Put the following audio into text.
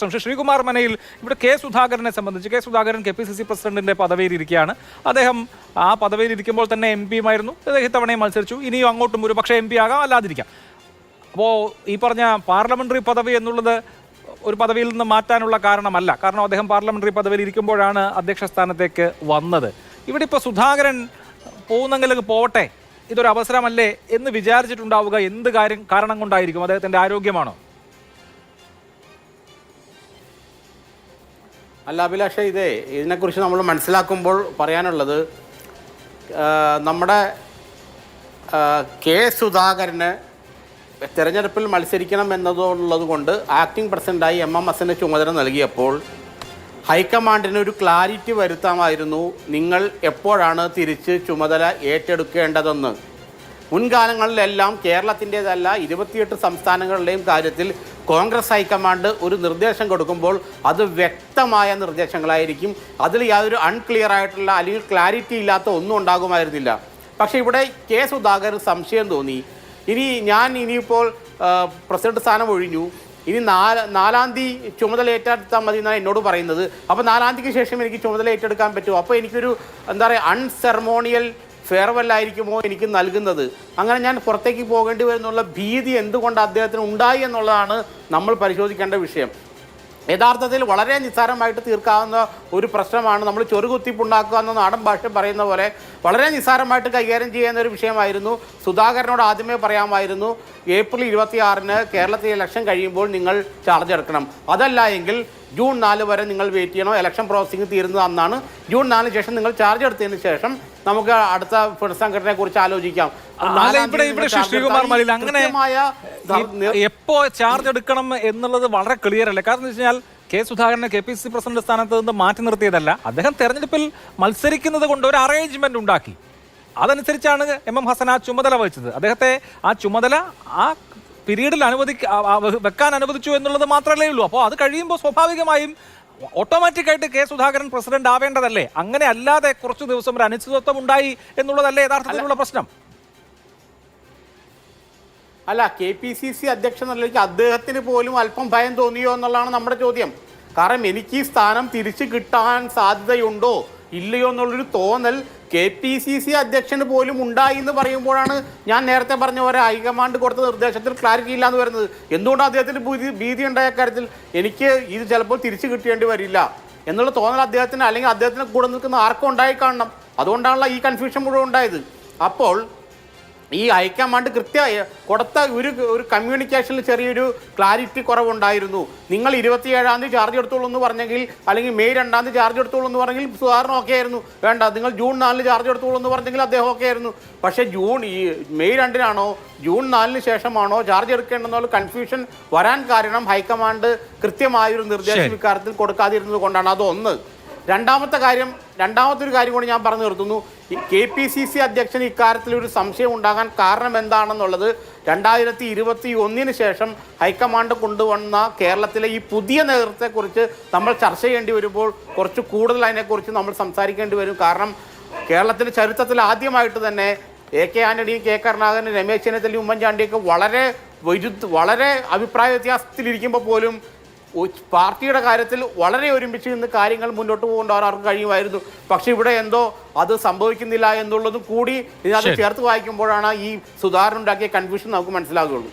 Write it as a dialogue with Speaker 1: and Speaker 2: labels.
Speaker 1: ശ്രീ ശ്രീകുമാർ മനയിൽ ഇവിടെ കെ സുധാകരനെ സംബന്ധിച്ച് K Sudhakaran K P C C പ്രസിഡന്റിന്റെ പദവിയിൽ ഇരിക്കുകയാണ് അദ്ദേഹം ആ പദവിയിൽ ഇരിക്കുമ്പോൾ തന്നെ എം പിയുമായിരുന്നു. അദ്ദേഹം ഇത്തവണയും മത്സരിച്ചു. ഇനിയും അങ്ങോട്ടും ഒരു പക്ഷേ എം പി ആകാം അല്ലാതിരിക്കാം. അപ്പോൾ ഈ പറഞ്ഞ പാർലമെന്ററി പദവി എന്നുള്ളത് ഒരു പദവിയിൽ നിന്ന് മാറ്റാനുള്ള കാരണമല്ല. കാരണം അദ്ദേഹം പാർലമെന്ററി പദവിയിൽ ഇരിക്കുമ്പോഴാണ് അധ്യക്ഷ സ്ഥാനത്തേക്ക് വന്നത്. ഇവിടെ ഇപ്പോൾ സുധാകരൻ പോകുന്നെങ്കിൽ പോവട്ടെ? ഇതൊരു അവസരമല്ലേ എന്ന് വിചാരിച്ചിട്ടുണ്ടാവുക എന്ത് കാര്യം കാരണം കൊണ്ടായിരിക്കും? അദ്ദേഹത്തിന്റെ ആരോഗ്യമാണോ?
Speaker 2: അല്ല അഭിലാഷ ഇതേ ഇതിനെക്കുറിച്ച് നമ്മൾ മനസ്സിലാക്കുമ്പോൾ പറയാനുള്ളത് നമ്മുടെ കെ സുധാകരന് തെരഞ്ഞെടുപ്പിൽ മത്സരിക്കണം എന്നതുള്ളത് കൊണ്ട് ആക്ടിംഗ് പ്രസിഡന്റായി എം എം എസിന് ചുമതല നൽകിയപ്പോൾ ഹൈക്കമാൻഡിന് ഒരു ക്ലാരിറ്റി വരുത്താമായിരുന്നു. നിങ്ങൾ എപ്പോഴാണ് തിരിച്ച് ചുമതല ഏറ്റെടുക്കേണ്ടതെന്ന്? മുൻകാലങ്ങളിലെല്ലാം കേരളത്തിന്റേതല്ല ഇരുപത്തിയെട്ട് സംസ്ഥാനങ്ങളുടെയും കാര്യത്തിൽ കോൺഗ്രസ് ഹൈക്കമാൻഡ് ഒരു നിർദ്ദേശം കൊടുക്കുമ്പോൾ അത് വ്യക്തമായ നിർദ്ദേശങ്ങളായിരിക്കും. അതിൽ യാതൊരു അൺക്ലിയർ ആയിട്ടുള്ള അല്ലെങ്കിൽ ക്ലാരിറ്റി ഇല്ലാത്ത ഒന്നും ഉണ്ടാകുമായിരുന്നില്ല. പക്ഷേ ഇവിടെ കെ സുധാകർ സംശയം തോന്നി. ഇനി ഞാൻ ഇനിയിപ്പോൾ പ്രസിഡന്റ് സ്ഥാനം ഒഴിഞ്ഞു. ഇനി നാല് നാലാം തീയതി ചുമതല ഏറ്റെടുത്താൽ മതി എന്നാണ് എന്നോട് പറയുന്നത്. അപ്പോൾ നാലാം തീയതിക്ക് ശേഷം എനിക്ക് ചുമതല ഏറ്റെടുക്കാൻ പറ്റുമോ? അപ്പോൾ എനിക്കൊരു എന്താ പറയുക അൺസെറമോണിയൽ ഫെയർവെൽ ആയിരിക്കുമോ എനിക്ക് നൽകുന്നത്? അങ്ങനെ ഞാൻ പുറത്തേക്ക് പോകേണ്ടി വരുന്നുള്ള ഭീതി എന്തുകൊണ്ട് അദ്ദേഹത്തിന് ഉണ്ടായി എന്നുള്ളതാണ് നമ്മൾ പരിശോധിക്കേണ്ട വിഷയം. യഥാർത്ഥത്തിൽ വളരെ നിസ്സാരമായിട്ട് തീർക്കാവുന്ന ഒരു പ്രശ്നമാണ് നമ്മൾ ചൊറുകുത്തിപ്പുണ്ടാക്കുക എന്ന നാടൻ ഭാഷ പറയുന്ന പോലെ വളരെ നിസ്സാരമായിട്ട് കൈകാര്യം ചെയ്യുന്ന ഒരു വിഷയമായിരുന്നു. സുധാകരനോട് ആദ്യമേ പറയാമായിരുന്നു ഏപ്രിൽ ഇരുപത്തിയാറിന് കേരളത്തിൽ ഇലക്ഷൻ കഴിയുമ്പോൾ നിങ്ങൾ ചാർജ് എടുക്കണം. അതല്ല എങ്കിൽ ജൂൺ നാല് വരെ നിങ്ങൾ വെയിറ്റ് ചെയ്യണം? ഇലക്ഷൻ പ്രോസസ്സിംഗ് തീരുന്നത് അന്നാണ്. ജൂൺ നാലിന് ശേഷം നിങ്ങൾ ചാർജ് എടുത്തതിന് ശേഷം നമുക്ക് അടുത്ത പുനഃസംഘടനയെ കുറിച്ച് ആലോചിക്കാം.
Speaker 1: ഇവിടെ ഇവിടെ ശ്രീ ശ്രീകുമാർ മലിൽ അങ്ങനെ എപ്പോ ചാർജ് എടുക്കണം എന്നുള്ളത് വളരെ ക്ലിയർ അല്ലേ? കാരണം വെച്ച് കഴിഞ്ഞാൽ കെ സുധാകരനെ കെ പി സി പ്രസിഡന്റ് സ്ഥാനത്ത് നിന്ന് മാറ്റി നിർത്തിയതല്ല. അദ്ദേഹം തെരഞ്ഞെടുപ്പിൽ മത്സരിക്കുന്നത് കൊണ്ട് ഒരു അറേഞ്ച്മെന്റ് ഉണ്ടാക്കി. അതനുസരിച്ചാണ് എം എം ഹസൻ ആ ചുമതല വഹിച്ചത്. അദ്ദേഹത്തെ ആ ചുമതല ആ പീരീഡിൽ അനുവദി വെക്കാൻ അനുവദിച്ചു എന്നുള്ളത് മാത്രമല്ലേ ഉള്ളൂ. അപ്പോൾ അത് കഴിയുമ്പോൾ സ്വാഭാവികമായും ഓട്ടോമാറ്റിക്കായിട്ട് കെ സുധാകരൻ പ്രസിഡന്റ് ആവേണ്ടതല്ലേ? അങ്ങനെ അല്ലാതെ കുറച്ച് ദിവസം ഒരു അനിശ്ചിതത്വം ഉണ്ടായി എന്നുള്ളതല്ലേ യഥാർത്ഥത്തിലുള്ള പ്രശ്നം?
Speaker 2: അല്ല കെ പി സി സി അധ്യക്ഷൻ എന്നുള്ള അദ്ദേഹത്തിന് പോലും അല്പം ഭയം തോന്നിയോ എന്നുള്ളതാണ് നമ്മുടെ ചോദ്യം. കാരണം എനിക്ക് ഈ സ്ഥാനം തിരിച്ചു കിട്ടാൻ സാധ്യതയുണ്ടോ? ഇല്ലയോ എന്നുള്ളൊരു തോന്നൽ കെ പി സി സി അധ്യക്ഷന് പോലും ഉണ്ടായി എന്ന് പറയുമ്പോഴാണ് ഞാൻ നേരത്തെ പറഞ്ഞ പോലെ ഹൈക്കമാൻഡ് കൊടുത്ത നിർദ്ദേശത്തിൽ ക്ലാരിറ്റി ഇല്ല എന്ന് വരുന്നത്. എന്തുകൊണ്ടാണ് അദ്ദേഹത്തിന് ഭീതി ഉണ്ടായ കാര്യത്തിൽ എനിക്ക് ഇത് ചിലപ്പോൾ തിരിച്ചു കിട്ടേണ്ടി വരില്ല എന്നുള്ള തോന്നൽ അദ്ദേഹത്തിന് അല്ലെങ്കിൽ അദ്ദേഹത്തിന് കൂടെ നിൽക്കുന്ന ആർക്കും ഉണ്ടായി കാണണം. അതുകൊണ്ടാണല്ലോ ഈ കൺഫ്യൂഷൻ മുഴുവൻ ഉണ്ടായത്. അപ്പോൾ ഈ ഹൈക്കമാൻഡ് കൃത്യ കൊടുത്ത ഒരു ഒരു കമ്മ്യൂണിക്കേഷനിൽ ചെറിയൊരു ക്ലാരിറ്റി കുറവുണ്ടായിരുന്നു. നിങ്ങൾ ഇരുപത്തിയേഴാം തീയതി ചാർജ് എടുത്തോളൂ എന്ന് പറഞ്ഞെങ്കിൽ അല്ലെങ്കിൽ മെയ് രണ്ടാം തീയതി ചാർജ് എടുത്തോളൂ എന്ന് പറഞ്ഞെങ്കിൽ സുധാരണ ഓക്കെ ആയിരുന്നു. വേണ്ട നിങ്ങൾ ജൂൺ നാലിന് ചാർജ് എടുത്തോളൂ എന്ന് പറഞ്ഞെങ്കിൽ അദ്ദേഹം ഓക്കെ ആയിരുന്നു. പക്ഷേ ജൂൺ ഈ മെയ് രണ്ടിനാണോ ജൂൺ നാലിന് ശേഷമാണോ ചാർജ് എടുക്കേണ്ടെന്നുള്ള കൺഫ്യൂഷൻ വരാൻ കാരണം ഹൈക്കമാൻഡ് കൃത്യമായൊരു നിർദ്ദേശം. ഇക്കാര്യത്തിൽ കൊടുക്കാതിരുന്നത് കൊണ്ടാണ്. അതൊന്ന് രണ്ടാമത്തെ കാര്യം രണ്ടാമത്തെ ഒരു കാര്യം കൂടി ഞാൻ പറഞ്ഞു നിർത്തുന്നു. കെ പി സി സി അധ്യക്ഷൻ ഇക്കാര്യത്തിൽ ഒരു സംശയം ഉണ്ടാകാൻ കാരണം എന്താണെന്നുള്ളത് രണ്ടായിരത്തി ഇരുപത്തി ഒന്നിന് ശേഷം ഹൈക്കമാൻഡ് കൊണ്ടുവന്ന കേരളത്തിലെ ഈ പുതിയ നേതൃത്വത്തെക്കുറിച്ച് നമ്മൾ ചർച്ച ചെയ്യേണ്ടി വരുമ്പോൾ കുറച്ച് കൂടുതൽ അതിനെക്കുറിച്ച് നമ്മൾ സംസാരിക്കേണ്ടി വരും. കാരണം കേരളത്തിന്റെ ചരിത്രത്തിൽ ആദ്യമായിട്ട് തന്നെ എ കെ ആന്റണിയും കെ കരുണാകരനും രമേശ് ചെന്നിത്തലയും ഉമ്മൻചാണ്ടിയൊക്കെ വളരെ വിരുദ്ധ വളരെ അഭിപ്രായ വ്യത്യാസത്തിലിരിക്കുമ്പോൾ പോലും പാർട്ടിയുടെ കാര്യത്തിൽ വളരെ ഒരുമിച്ച് നിന്ന് കാര്യങ്ങൾ മുന്നോട്ട് പോകേണ്ട അവർക്ക് കഴിയുമായിരുന്നു പക്ഷെ ഇവിടെ എന്തോ അത് സംഭവിക്കുന്നില്ല എന്നുള്ളതും കൂടി ഇതിനകത്ത്. ചേർത്ത് വായിക്കുമ്പോഴാണ് ഈ സുധാരണ ഉണ്ടാക്കിയ കൺഫ്യൂഷൻ നമുക്ക് മനസ്സിലാകുകയുള്ളൂ